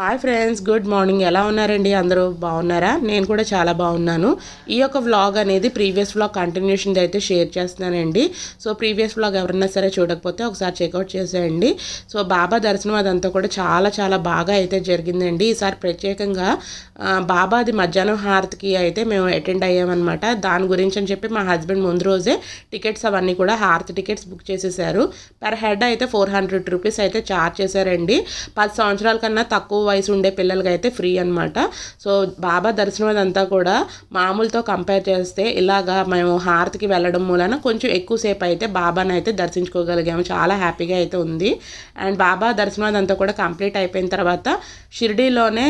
Hi friends good morning ఎలా ఉన్నారండి అందరూ? బాగున్నారా? నేను కూడా చాలా బాగున్నాను. ఈ యొక్క వ్లాగ్ అనేది ప్రీవియస్ వ్లాగ్ కంటిన్యూషన్ అయితే షేర్ చేస్తున్నానండి. సో ప్రీవియస్ వ్లాగ్ ఎవరన్నా సరే చూడకపోతే ఒకసారి చెక్అవుట్ చేసేయండి. సో బాబా దర్శనం అదంతా కూడా చాలా చాలా బాగా అయితే జరిగిందండి. ఈసారి ప్రత్యేకంగా బాబాది మధ్యాహ్నం హారతికి అయితే మేము అటెండ్ అయ్యామన్నమాట. దాని గురించి అని చెప్పి మా హస్బెండ్ ముందు రోజే టికెట్స్ అవన్నీ కూడా హారతి టికెట్స్ బుక్ చేసేసారు. పర్ హెడ్ అయితే ఫోర్ హండ్రెడ్ రూపీస్ అయితే ఛార్జ్ చేశారండి. పది సంవత్సరాల కన్నా తక్కువ వయసు ఉండే పిల్లలకి అయితే ఫ్రీ అనమాట సో బాబా దర్శనం అదంతా కూడా మామూలుతో కంపేర్ చేస్తే ఇలాగా మేము హారతికి వెళ్ళడం మూలన కొంచెం ఎక్కువసేపు అయితే బాబాని అయితే దర్శించుకోగలిగాము. చాలా హ్యాపీగా అయితే ఉంది. అండ్ బాబా దర్శనం అదంతా కూడా కంప్లీట్ అయిపోయిన తర్వాత షిరిడీలోనే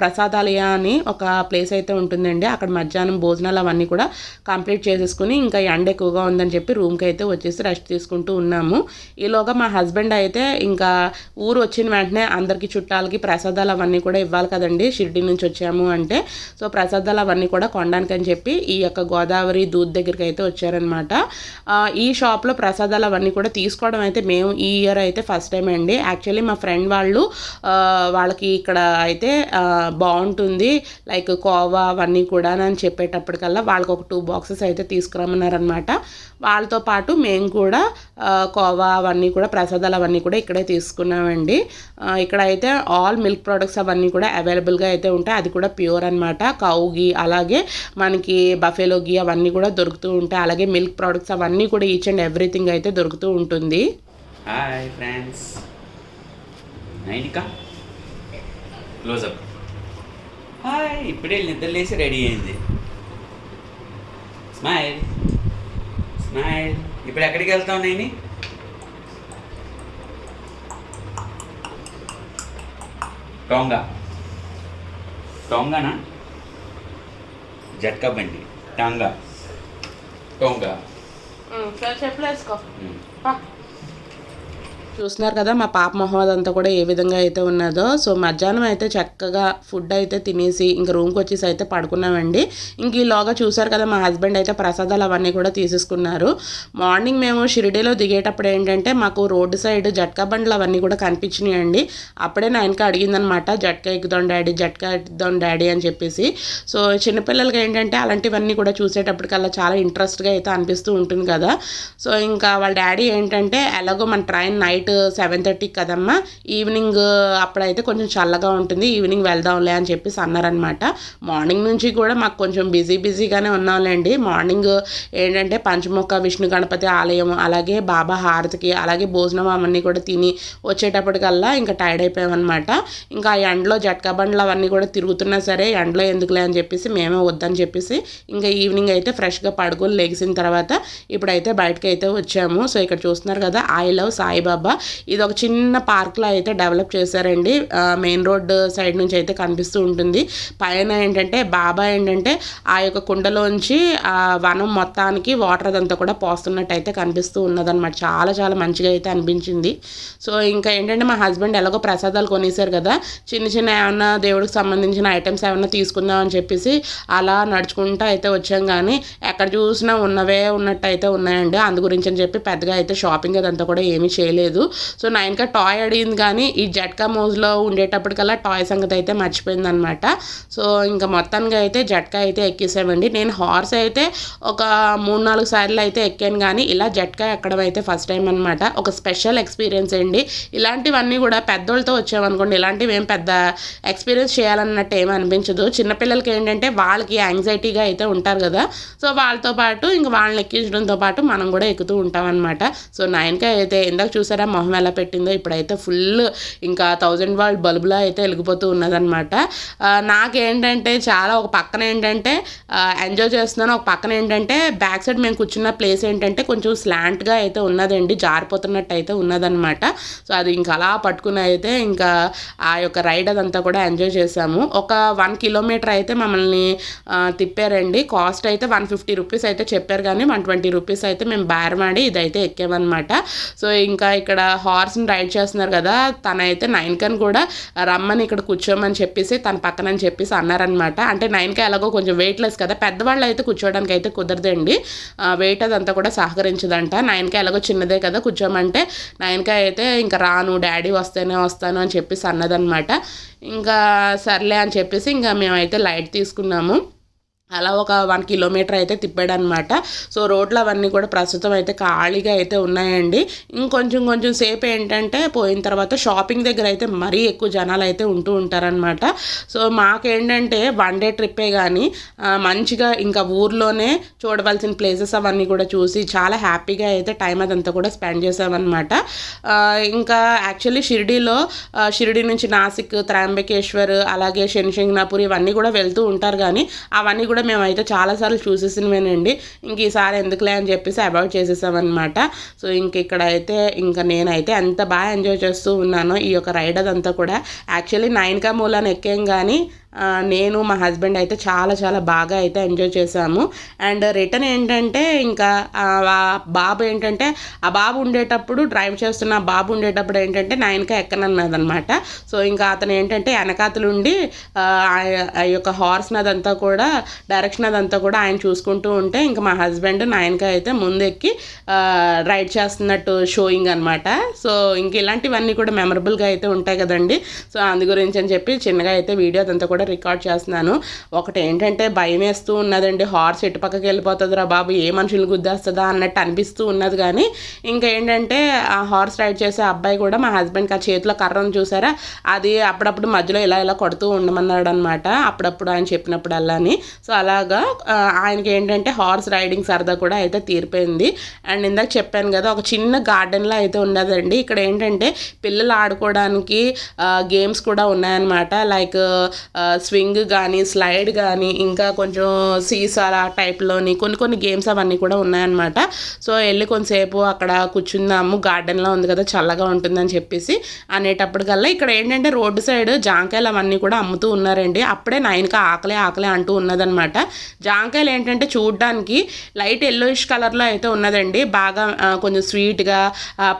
ప్రసాదాలయ అని ఒక ప్లేస్ అయితే ఉంటుందండి. అక్కడ మధ్యాహ్నం భోజనాలు అవన్నీ కూడా కంప్లీట్ చేసేసుకుని ఇంకా ఎండ ఎక్కువగా ఉందని చెప్పి రూమ్కి అయితే వచ్చేసి రెస్ట్ తీసుకుంటూ ఉన్నాము. ఈలోగా మా హస్బెండ్ అయితే ఇంకా ఊరు వచ్చిన వెంటనే అందరికీ చుట్టాలకి ప్రసాదాలు అవన్నీ కూడా ఇవ్వాలి కదండి. షిరిడి నుంచి వచ్చాము అంటే. సో ప్రసాదాలు అవన్నీ కూడా కొనడానికి అని చెప్పి ఈ యొక్క గోదావరి దూద్ దగ్గరికి అయితే వచ్చారనమాట. ఈ షాప్లో ప్రసాదాలు అవన్నీ కూడా తీసుకోవడం అయితే మేము ఈ ఇయర్ అయితే ఫస్ట్ టైం అండి. యాక్చువల్లీ మా ఫ్రెండ్ వాళ్ళు వాళ్ళకి ఇక్కడ అయితే బాగుంటుంది. లైక్ కోవా అవన్నీ కూడా అని చెప్పేటప్పటికల్లా వాళ్ళకి ఒక టూ బాక్సెస్ అయితే తీసుకురమ్మన్నారనమాట. వాళ్ళతో పాటు మేము కూడా కోవా అవన్నీ కూడా ప్రసాదాలు అవన్నీ కూడా ఇక్కడే తీసుకున్నామండి. ఇక్కడ అయితే ఆల్ మిల్క్ ప్రోడక్ట్స్ అవన్నీ కూడా అవైలబుల్గా అయితే ఉంటాయి. అది కూడా ప్యూర్ అనమాట కౌగి అలాగే మనకి బఫెలో గీ అవన్నీ కూడా దొరుకుతూ ఉంటాయి. అలాగే మిల్క్ ప్రోడక్ట్స్ అవన్నీ కూడా ఈచ్ అండ్ ఎవ్రీథింగ్ అయితే దొరుకుతూ ఉంటుంది. Hi friends Nainika closeup hi ఇప్పుడే నిద్ర లేచి రెడీ అయింది. స్మైల్ స్మైల్ ఇప్పుడు ఎక్కడికి వెళ్తావు నైని? టోంగా. టోంగానా? జట్కా బండి. టాంగా. టోంగా చెప్పలేసుకో. చూస్తున్నారు కదా మా పాప మొహం అదంతా కూడా ఏ విధంగా అయితే ఉన్నదో. సో మధ్యాహ్నం అయితే చక్కగా ఫుడ్ అయితే తినేసి ఇంక రూమ్కి వచ్చేసి అయితే పడుకున్నామండి. ఇంక ఈలోగా చూసారు కదా మా హస్బెండ్ అయితే ప్రసాదాలు అవన్నీ కూడా తీసేసుకున్నారు. మార్నింగ్ మేము షిరిడీలో దిగేటప్పుడు ఏంటంటే మాకు రోడ్డు సైడ్ జట్కా బండ్లు అవన్నీ కూడా కనిపించినాయండి. అప్పుడే నాయనకి అడిగిందనమాట జట్కా ఎక్కుదాం డాడీ జట్కా ఎక్కుదాం డాడీ అని చెప్పేసి. సో చిన్నపిల్లలకి ఏంటంటే అలాంటివన్నీ కూడా చూసేటప్పటికల్లా చాలా ఇంట్రెస్ట్గా అయితే అనిపిస్తూ ఉంటుంది కదా. సో ఇంకా వాళ్ళ డాడీ ఏంటంటే ఎలాగో మన ట్రైన్ నైట్ సెవెన్ థర్టీకి కదమ్మా. ఈవినింగ్ అప్పుడైతే కొంచెం చల్లగా ఉంటుంది. ఈవినింగ్ వెళ్దాంలే అని చెప్పేసి అన్నారనమాట మార్నింగ్ నుంచి కూడా మాకు కొంచెం బిజీ బిజీగానే ఉన్నాంలేండి. మార్నింగ్ ఏంటంటే పంచముఖ విష్ణు గణపతి ఆలయం అలాగే బాబా హారతికి అలాగే భోజనం అవన్నీ కూడా తిని వచ్చేటప్పటికల్లా ఇంకా టైర్డ్ అయిపోయామన్నమాట. ఇంకా ఆ ఎండలో జట్కా బండ్లు అవన్నీ కూడా తిరుగుతున్నా సరే ఎండలో ఎందుకులే అని చెప్పేసి మేమే వద్దని చెప్పేసి ఇంకా ఈవినింగ్ అయితే ఫ్రెష్గా పడుకొని లెగిసిన తర్వాత ఇప్పుడైతే బయటకు అయితే వచ్చాము. సో ఇక్కడ చూస్తున్నారు కదా ఐ లవ్ సాయిబాబా. ఇది ఒక చిన్న పార్క్లో అయితే డెవలప్ చేశారండి. మెయిన్ రోడ్ సైడ్ నుంచి అయితే కనిపిస్తూ ఉంటుంది. పైన ఏంటంటే బాబా ఏంటంటే ఆ యొక్క కుండలోంచి ఆ వనం మొత్తానికి వాటర్ అదంతా కూడా పోస్తున్నట్టు అయితే కనిపిస్తూ ఉన్నదన్నమాట. చాలా చాలా మంచిగా అయితే అనిపించింది. సో ఇంకా ఏంటంటే మా హస్బెండ్ ఎలాగో ప్రసాదాలు కొనేసారు కదా చిన్న చిన్న ఏమన్నా దేవుడికి సంబంధించిన ఐటమ్స్ ఏమన్నా తీసుకుందాం అని చెప్పేసి అలా నడుచుకుంటూ అయితే వచ్చాం. కానీ ఎక్కడ చూసినా ఉన్నవే ఉన్నట్టు అయితే ఉన్నాయండి. అందు గురించి అని చెప్పి పెద్దగా అయితే షాపింగ్ అదంతా కూడా ఏమీ చేయలేదు. సో నైన్కా టాయ్ అడిగింది కానీ ఈ జట్కా మోజ్లో ఉండేటప్పటికల్లా టాయ్ సంగతి అయితే మర్చిపోయింది అనమాట సో ఇంకా మొత్తానికి అయితే జట్కా అయితే ఎక్కేసామండి. నేను హార్స్ అయితే ఒక మూడు నాలుగు సార్లు అయితే ఎక్కాను కానీ ఇలా జట్కా ఎక్కడం అయితే ఫస్ట్ టైం అనమాట. ఒక స్పెషల్ ఎక్స్పీరియన్స్ అండి. ఇలాంటివన్నీ కూడా పెద్దోళ్ళతో వచ్చామనుకోండి ఇలాంటివి ఏం పెద్ద ఎక్స్పీరియన్స్ చేయాలన్నట్టు ఏమీ అనిపించదు. చిన్నపిల్లలకి ఏంటంటే వాళ్ళకి యాంగ్జైటీగా అయితే ఉంటారు కదా. సో వాళ్ళతో పాటు ఇంకా వాళ్ళని ఎక్కించడంతో పాటు మనం కూడా ఎక్కుతూ ఉంటాం అనమాట సో నాయనక అయితే ఇందాక చూసారా మొహం ఎలా పెట్టిందో ఇప్పుడైతే ఫుల్ ఇంకా థౌజండ్ వాల్ట్ బల్బులా అయితే వెలిగిపోతూ ఉన్నదనమాట నాకేంటంటే చాలా ఒక పక్కన ఏంటంటే ఎంజాయ్ చేస్తున్నాను. ఒక పక్కన ఏంటంటే బ్యాక్ సైడ్ మేము కూర్చున్న ప్లేస్ ఏంటంటే కొంచెం స్లాంట్గా అయితే ఉన్నదండి. జారిపోతున్నట్టు అయితే ఉన్నదనమాట సో అది ఇంకా అలా పట్టుకుని అయితే ఇంకా ఆ యొక్క రైడ్ అదంతా కూడా ఎంజాయ్ చేసాము ఒక వన్ కిలోమీటర్ అయితే మమ్మల్ని తిప్పారండి. కాస్ట్ అయితే వన్ ఫిఫ్టీ రూపీస్ అయితే చెప్పారు. కానీ వన్ ట్వంటీ రూపీస్ అయితే మేము బేరమాడి ఇదైతే ఎక్కామన్నమాట. సో ఇంకా ఇక్కడ హార్స్ని రైడ్ చేస్తున్నారు కదా తనైతే నైన్కని కూడా రమ్మని ఇక్కడ కూర్చోమని చెప్పేసి తన పక్కన అని చెప్పేసి అన్నారనమాట అంటే నైన్కి ఎలాగో కొంచెం వెయిట్లెస్ కదా పెద్దవాళ్ళు అయితే కూర్చోవడానికి అయితే కుదరదండి వెయిట్ అదంతా కూడా సహకరించదంట. నైన్కి ఎలాగో చిన్నదే కదా కూర్చోమంటే నైన్కి అయితే ఇంకా రాను డాడీ వస్తేనే వస్తాను అని చెప్పేసి అన్నదనమాట ఇంకా సర్లే అని చెప్పేసి ఇంకా మేమైతే లైట్ తీసుకున్నాము. అలా ఒక వన్ కిలోమీటర్ అయితే తిప్పాడనమాట. సో రోడ్లు అవన్నీ కూడా ప్రస్తుతం అయితే ఖాళీగా అయితే ఉన్నాయండి. ఇంకొంచెం కొంచెం సేపు ఏంటంటే పోయిన తర్వాత షాపింగ్ దగ్గర అయితే మరీ ఎక్కువ జనాలు అయితే ఉంటూ ఉంటారనమాట. సో మాకేంటంటే వన్ డే ట్రిప్పే కానీ మంచిగా ఇంకా ఊర్లోనే చూడవలసిన ప్లేసెస్ అవన్నీ కూడా చూసి చాలా హ్యాపీగా అయితే టైం అదంతా కూడా స్పెండ్ చేసామన్నమాట ఇంకా యాక్చువల్లీ షిరిడీలో షిరిడి నుంచి నాసిక్ త్రయంబకేశ్వర్ అలాగే శనిశంగనాపూర్ ఇవన్నీ కూడా వెళ్తూ ఉంటారు కానీ అవన్నీ కూడా మేమైతే చాలాసార్లు చూసేసినవేనండి ఇంక ఈసారి ఎందుకులే అని చెప్పేసి అవాయిడ్ చేసేసామన్నమాట. సో ఇంక ఇక్కడ అయితే ఇంకా నేనైతే ఎంత బాగా ఎంజాయ్ చేస్తూ ఉన్నానో ఈ యొక్క రైడ్ అదంతా కూడా. యాక్చువల్లీ నైన్కా మూలాన్ని ఎక్కాం కానీ నేను మా హస్బెండ్ అయితే చాలా చాలా బాగా అయితే ఎంజాయ్ చేశాము. అండ్ రిటర్న్ ఏంటంటే ఇంకా బాబు ఏంటంటే ఆ బాబు ఉండేటప్పుడు డ్రైవ్ చేస్తున్న బాబు ఉండేటప్పుడు ఏంటంటే నైన్కా ఎక్కనన్నదనమాట. సో ఇంకా అతను ఏంటంటే వెనకాతలు ఉండి ఆ ఆ- యొక్క హార్స్ నదంతా కూడా డైరెక్షన్ అదంతా కూడా ఆయన చూసుకుంటూ ఉంటే ఇంకా మా హస్బెండ్ నైన్కా అయితే ముందెక్కి రైడ్ చేస్తున్నట్టు షోయింగ్ అనమాట సో ఇంక ఇలాంటివన్నీ కూడా మెమరబుల్గా అయితే ఉంటాయి కదండి. సో అందు గురించి అని చెప్పి చిన్నగా అయితే వీడియో అదంతా కూడా రికార్డ్ చేస్తున్నాను. ఒకటి ఏంటంటే భయం వేస్తూ ఉన్నదండి. హార్స్ ఎటు పక్కకి వెళ్ళిపోతుందిరా బాబు ఏ మనుషులు గుద్దేస్తుందా అన్నట్టు అనిపిస్తూ ఉన్నది కానీ ఇంకా ఏంటంటే ఆ హార్స్ రైడ్ చేసే అబ్బాయి కూడా మా హస్బెండ్కి ఆ చేతిలో కర్రను చూసారా? అది అప్పుడప్పుడు మధ్యలో ఇలా ఇలా కొడుతూ ఉండమన్నాడు అనమాట అప్పుడప్పుడు ఆయన చెప్పినప్పుడల్లాని సో అలాగా ఆయనకి ఏంటంటే హార్స్ రైడింగ్ సరదా కూడా అయితే తీరిపోయింది. అండ్ ఇందాక చెప్పాను కదా ఒక చిన్న గార్డెన్లో అయితే ఉన్నదండి. ఇక్కడ ఏంటంటే పిల్లలు ఆడుకోవడానికి గేమ్స్ కూడా ఉన్నాయన్నమాట. లైక్ స్వింగ్ కానీ స్లైడ్ కానీ ఇంకా కొంచెం సీసాల టైప్లోని కొన్ని కొన్ని గేమ్స్ అవన్నీ కూడా ఉన్నాయన్నమాట. సో వెళ్ళి కొంతసేపు అక్కడ కూర్చుందాము గార్డెన్లో ఉంది కదా చల్లగా ఉంటుందని చెప్పేసి అనేటప్పటికల్లా ఇక్కడ ఏంటంటే రోడ్డు సైడ్ జాంకాయలు అవన్నీ కూడా అమ్ముతూ ఉన్నారండి. అప్పుడే నైన్కి ఆకలే ఆకలే అంటూ ఉన్నదనమాట జాంకాయలు ఏంటంటే చూడడానికి లైట్ ఎల్లోయిష్ కలర్లో అయితే ఉన్నదండి. బాగా కొంచెం స్వీట్గా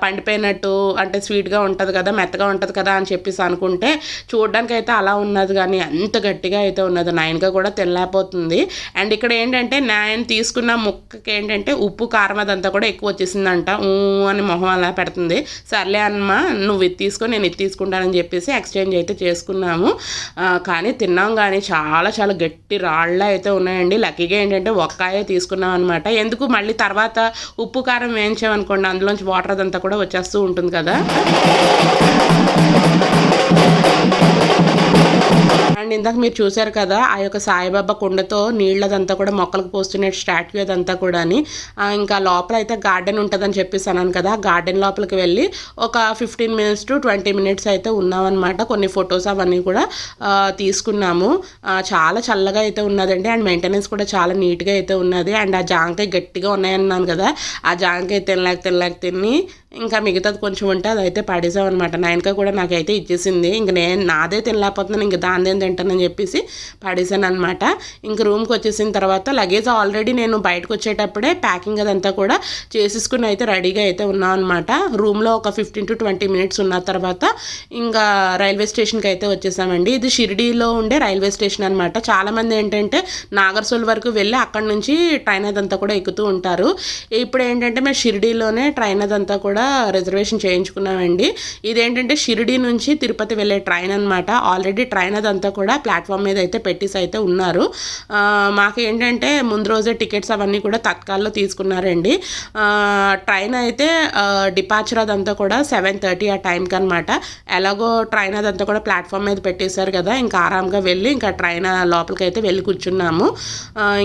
పండిపోయినట్టు అంటే స్వీట్గా ఉంటుంది కదా మెత్తగా ఉంటుంది కదా అని చెప్పేసి అనుకుంటే చూడడానికి అయితే అలా ఉన్నది. కానీ ఇంత గట్టిగా అయితే ఉన్నది. నైన్గా కూడా తినలేకపోతుంది. అండ్ ఇక్కడ ఏంటంటే నేను తీసుకున్న ముక్కకి ఏంటంటే ఉప్పు కారం అదంతా కూడా ఎక్కువ వచ్చేసిందంట. ఊ అని మొహం అలా పెడుతుంది. సర్లే అమ్మ నువ్వు ఇది తీసుకొని నేను ఇది తీసుకుంటానని చెప్పేసి ఎక్స్చేంజ్ అయితే చేసుకున్నాము. కానీ తిన్నాం కానీ చాలా చాలా గట్టి రాళ్ళ అయితే ఉన్నాయండి. లక్కీగా ఏంటంటే ఒక్కాయే తీసుకున్నాం అనమాట ఎందుకు మళ్ళీ తర్వాత ఉప్పు కారం వేయించామనుకోండి అందులోంచి వాటర్ అదంతా కూడా వచ్చేస్తూ ఉంటుంది కదా. అండ్ ఇందాక మీరు చూశారు కదా ఆ యొక్క సాయిబాబా కుండతో నీళ్ళదంతా కూడా మొక్కలకు పోస్తున్న స్టాట్యూ అదంతా కూడా ఇంకా లోపల అయితే గార్డెన్ ఉంటుందని చెప్పేసి అన్నాను కదా గార్డెన్ లోపలికి వెళ్ళి ఒక fifteen minutes to twenty minutes అయితే ఉన్నామన్నమాట. కొన్ని ఫొటోస్ అవన్నీ కూడా తీసుకున్నాము. చాలా చల్లగా అయితే ఉన్నదండి. అండ్ మెయింటెనెన్స్ కూడా చాలా నీట్గా అయితే ఉన్నది. అండ్ ఆ జాంకాయ గట్టిగా ఉన్నాయన్నాను కదా ఆ జాంకాయ తినలేక తినలేక తిని ఇంకా మిగతాది కొంచెం ఉంటే అది అయితే పడేసాం అనమాట నైన్కా కూడా నాకైతే ఇచ్చేసింది. ఇంక నేను నాదే తినలేకపోతున్నాను. ఇంక ఏంటంటే తింటానని చెప్పేసి పడేసాను అనమాట ఇంక రూమ్కి వచ్చేసిన తర్వాత లగేజ్ ఆల్రెడీ నేను బయటకు వచ్చేటప్పుడే ప్యాకింగ్ అదంతా కూడా చేసేసుకుని అయితే రెడీగా అయితే ఉన్నాం అనమాట రూమ్లో ఒక ఫిఫ్టీన్ టు ట్వంటీ మినిట్స్ ఉన్న తర్వాత ఇంకా రైల్వే స్టేషన్కి అయితే వచ్చేసామండి. ఇది షిరిడీలో ఉండే రైల్వే స్టేషన్ అనమాట చాలామంది ఏంటంటే నాగర్సోల్ వరకు వెళ్ళి అక్కడ నుంచి ట్రైన్ అదంతా కూడా ఎక్కుతూ ఉంటారు. ఇప్పుడు ఏంటంటే మేము షిరిడీలోనే ట్రైన్ అదంతా కూడా రిజర్వేషన్ చేయించుకున్నామండి. ఇదేంటంటే షిరిడీ నుంచి తిరుపతి వెళ్ళే ట్రైన్ అనమాట ఆల్రెడీ ట్రైన్ అదంతా కూడా ప్లాట్ఫామ్ మీద అయితే పెట్టేసి అయితే ఉన్నారు. మాకు ఏంటంటే ముందు రోజే టికెట్స్ అవన్నీ కూడా తత్కాల్లో తీసుకున్నారండి. ట్రైన్ అయితే డిపార్చర్ అదంతా కూడా సెవెన్ థర్టీ ఆ టైంకి అనమాట ఎలాగో ట్రైన్ అదంతా కూడా ప్లాట్ఫామ్ మీద పెట్టేశారు కదా ఇంకా ఆరాంగా వెళ్ళి ఇంకా ట్రైన్ లోపలికి అయితే వెళ్ళి కూర్చున్నాము.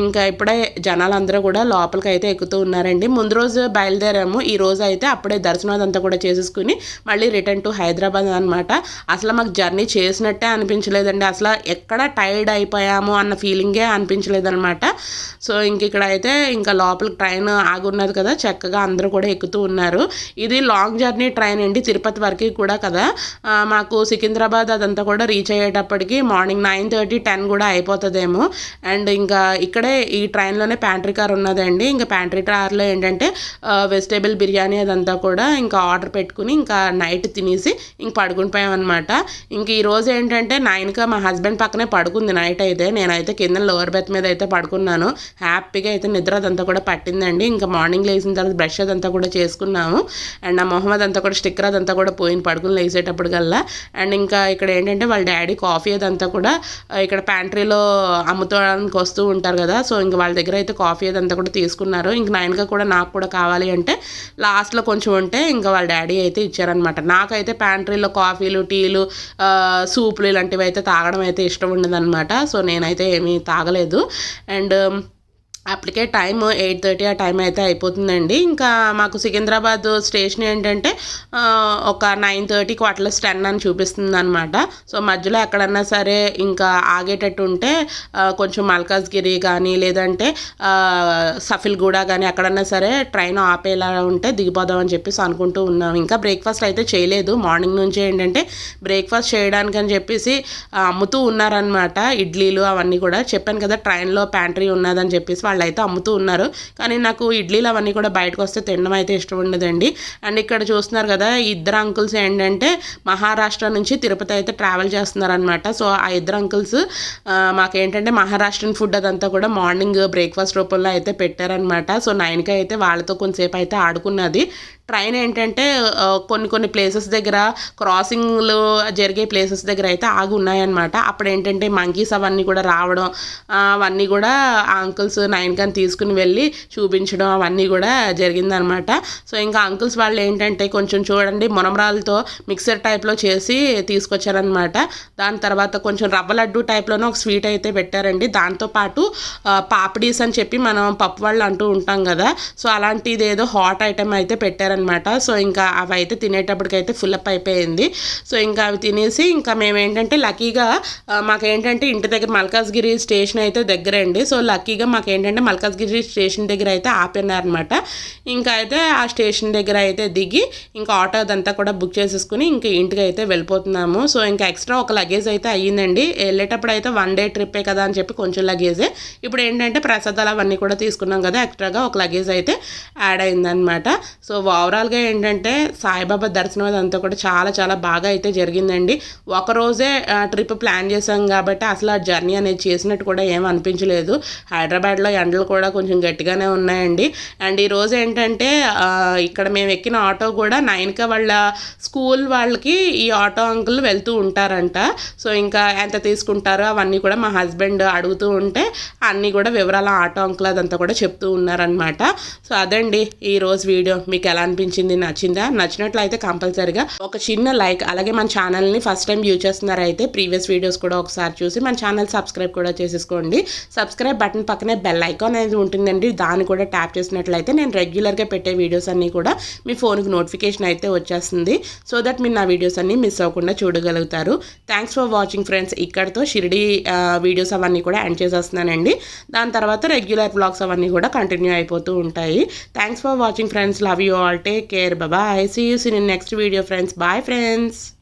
ఇంకా ఇప్పుడే జనాలందరూ కూడా లోపలికి అయితే ఎక్కుతూ ఉన్నారండి. ముందు రోజు బయలుదేరాము. ఈ రోజు అయితే అప్పుడే దర్శనం అదంతా కూడా చేసేసుకుని మళ్ళీ రిటర్న్ టు హైదరాబాద్ అనమాట అసలు మాకు జర్నీ చేసినట్టే అనిపించలేదండి. అసలు ఎక్కడ టైర్డ్ అయిపోయాము అన్న ఫీలింగే అనిపించలేదన్నమాట. సో ఇంక ఇక్కడ అయితే ఇంకా లోపలికి ట్రైన్ ఆగున్నది కదా చక్కగా అందరూ కూడా ఎక్కుతూ ఉన్నారు. ఇది లాంగ్ జర్నీ ట్రైన్ అండి తిరుపతి వరకు కూడా కదా. మాకు సికింద్రాబాద్ అదంతా కూడా రీచ్ అయ్యేటప్పటికి మార్నింగ్ నైన్ థర్టీ టెన్ కూడా అయిపోతుందేమో. అండ్ ఇంకా ఇక్కడే ఈ ట్రైన్లోనే ప్యాంట్రీ కార్ ఉన్నదండి ఇంకా ప్యాంట్రీ కార్లో ఏంటంటే వెజిటేబుల్ బిర్యానీ అదంతా కూడా ఇంకా ఆర్డర్ పెట్టుకుని ఇంకా నైట్ తినేసి ఇంక పడుకుని పోయామన్నమాట. ఇంక ఈరోజు ఏంటంటే నైన్గా మా హస్బెండ్ పక్కనే పడుకుంది నైట్ అయితే. నేనైతే కింద లోవర్ బెత్ మీద అయితే పడుకున్నాను. హ్యాపీగా అయితే నిద్ర అదంతా కూడా పట్టిందండి. ఇంకా మార్నింగ్ లేచిన తర్వాత బ్రష్ అదంతా కూడా చేసుకున్నాము. అండ్ నా మొహమ్మద్ అంతా కూడా స్టిక్కర్ అదంతా కూడా పోయింది పడుకుని లేచేటప్పుడు కల్లా అండ్ ఇంకా ఇక్కడ ఏంటంటే వాళ్ళ డాడీ కాఫీ అదంతా కూడా ఇక్కడ ప్యాంట్రీలో అమ్ముతానికి వస్తూ ఉంటారు కదా. సో ఇంకా వాళ్ళ దగ్గర అయితే కాఫీ అదంతా కూడా తీసుకున్నారు. ఇంక నైన్గా కూడా నాకు కూడా కావాలి అంటే లాస్ట్లో కొంచెం ఉంటే ఇంకా వాళ్ళ డాడీ అయితే ఇచ్చారనమాట నాకైతే ప్యాంట్రీలో కాఫీలు టీలు సూపులు ఇలాంటివి అయితే తాగడం అయితే ఇష్టం ఉండదన్నమాట. సో నేనైతే ఏమీ తాగలేదు. అండ్ అప్పటికే టైం ఎయిట్ థర్టీ ఆ టైం అయితే అయిపోతుందండి. ఇంకా మాకు సికింద్రాబాద్ స్టేషన్ ఏంటంటే ఒక నైన్ థర్టీ క్వార్టర్లెస్ టెన్ అని చూపిస్తుంది అనమాట సో మధ్యలో ఎక్కడన్నా సరే ఇంకా ఆగేటట్టు ఉంటే కొంచెం మల్కాజ్గిరి కానీ లేదంటే సఫిల్గూడ కానీ ఎక్కడన్నా సరే ట్రైన్ ఆపేలా ఉంటే దిగిపోదాం అని చెప్పేసి అనుకుంటూ ఉన్నాం. ఇంకా బ్రేక్ఫాస్ట్ అయితే చేయలేదు. మార్నింగ్ నుంచి ఏంటంటే బ్రేక్ఫాస్ట్ చేయడానికి అని చెప్పేసి అమ్ముతూ ఉన్నారనమాట ఇడ్లీలు అవన్నీ కూడా చెప్పాను కదా ట్రైన్లో ప్యాంట్రీ ఉన్నదని చెప్పేసి వాళ్ళు అయితే అమ్ముతూ ఉన్నారు. కానీ నాకు ఇడ్లీలు అవన్నీ కూడా బయటకు వస్తే తినడం అయితే ఇష్టం ఉండదండి. అండ్ ఇక్కడ చూస్తున్నారు కదా ఇద్దరు అంకుల్స్ ఏంటంటే మహారాష్ట్ర నుంచి తిరుపతి అయితే ట్రావెల్ చేస్తున్నారనమాట సో ఆ ఇద్దరు అంకుల్స్ మాకేంటంటే మహారాష్ట్రన్ ఫుడ్ అదంతా కూడా మార్నింగ్ బ్రేక్ఫాస్ట్ రూపంలో అయితే పెట్టారనమాట సో నైన్కి అయితే వాళ్ళతో కొంతసేపు అయితే ఆడుకున్నది. ట్రైన్ ఏంటంటే కొన్ని కొన్ని ప్లేసెస్ దగ్గర క్రాసింగ్లు జరిగే ప్లేసెస్ దగ్గర అయితే ఆగి ఉన్నాయన్నమాట. అప్పుడు ఏంటంటే మంకీస్ అవన్నీ కూడా రావడం అవన్నీ కూడా ఆ అంకుల్స్ నైన్ కని తీసుకుని వెళ్ళి చూపించడం అవన్నీ కూడా జరిగిందనమాట సో ఇంకా అంకుల్స్ వాళ్ళు ఏంటంటే కొంచెం చూడండి మునమరాలతో మిక్సర్ టైప్లో చేసి తీసుకొచ్చారనమాట దాని తర్వాత కొంచెం రవ్వ లడ్డు టైప్లోనే ఒక స్వీట్ అయితే పెట్టారండి. దాంతోపాటు పాపడీస్ పాపిడీస్ అని చెప్పి మనం పప్పు వాళ్ళు అంటూ ఉంటాం కదా సో అలాంటిది ఏదో హాట్ ఐటమ్ అయితే పెట్టారనమాట సో ఇంకా అవి అయితే తినేటప్పటికైతే ఫుల్ అప్ అయిపోయింది. సో ఇంకా అవి తినేసి ఇంకా మేము ఏంటంటే లక్కీగా మాకేంటంటే ఇంటి దగ్గర మల్కాజ్గిరి స్టేషన్ అయితే దగ్గర అండి సో లక్కీగా మాకేంటంటే మల్కాజ్గిరి స్టేషన్ దగ్గర అయితే ఆపినారనమాట ఇంకా అయితే ఆ స్టేషన్ దగ్గర అయితే దిగి ఇంకా ఆటో అదంతా కూడా బుక్ చేసేసుకుని ఇంకా ఇంటికి అయితే వెళ్ళిపోతున్నాము. సో ఇంకా ఎక్స్ట్రా ఒక లగేజ్ అయితే అయ్యిందండి. వెళ్ళేటప్పుడు అయితే వన్ డే ట్రిప్పే కదా అని చెప్పి కొంచెం లగేజే ఇప్పుడు ఏంటంటే ప్రసాదాలు అవన్నీ కూడా తీసుకున్నాం కదా ఎక్స్ట్రాగా ఒక లగేజ్ అయితే యాడ్ అయిందనమాట సో వావ్ ఓవరాల్గా ఏంటంటే సాయిబాబా దర్శనం అదంతా కూడా చాలా చాలా బాగా అయితే జరిగిందండి. ఒక రోజే ట్రిప్ ప్లాన్ చేసాం కాబట్టి అసలు ఆ జర్నీ అనేది చేసినట్టు కూడా ఏం అనిపించలేదు. హైదరాబాద్లో ఎండలు కూడా కొంచెం గట్టిగానే ఉన్నాయండి. అండ్ ఈరోజు ఏంటంటే ఇక్కడ మేము ఎక్కిన ఆటో కూడా నైన్కి వాళ్ళ స్కూల్ వాళ్ళకి ఈ ఆటో అంకుల్ వెళ్తూ ఉంటారంట. సో ఇంకా ఎంత తీసుకుంటారో అవన్నీ కూడా మా హస్బెండ్ అడుగుతూ ఉంటే అన్నీ కూడా వివరాలు ఆటో అంకుల్ అదంతా కూడా చెప్తూ ఉన్నారనమాట సో అదండి ఈ రోజు వీడియో. మీకు ఎలా అనిపించింది నచ్చిందా? నచ్చినట్లయితే కంపల్సరిగా ఒక చిన్న లైక్ అలాగే మన ఛానల్ని ఫస్ట్ టైం యూజ్ చేస్తున్నారైతే ప్రీవియస్ వీడియోస్ కూడా ఒకసారి చూసి మన ఛానల్ సబ్స్క్రైబ్ కూడా చేసేసుకోండి. సబ్స్క్రైబ్ బటన్ పక్కనే బెల్ ఐకాన్ అనేది ఉంటుందండి. దాన్ని కూడా ట్యాప్ చేసినట్లయితే నేను రెగ్యులర్గా పెట్టే వీడియోస్ అన్నీ కూడా మీ ఫోన్కి నోటిఫికేషన్ అయితే వచ్చేస్తుంది. సో దట్ మీరు నా వీడియోస్ అన్నీ మిస్ అవ్వకుండా చూడగలుగుతారు. Thanks for watching friends. ఇక్కడతో షిరిడి వీడియోస్ అవన్నీ కూడా ఎండ్ చేసేస్తున్నానండి. దాని తర్వాత రెగ్యులర్ బ్లాగ్స్ అవన్నీ కూడా కంటిన్యూ అయిపోతూ ఉంటాయి. Thanks for watching friends. Love you all. Take care. Bye bye. See you soon in next video, friends. Bye, friends.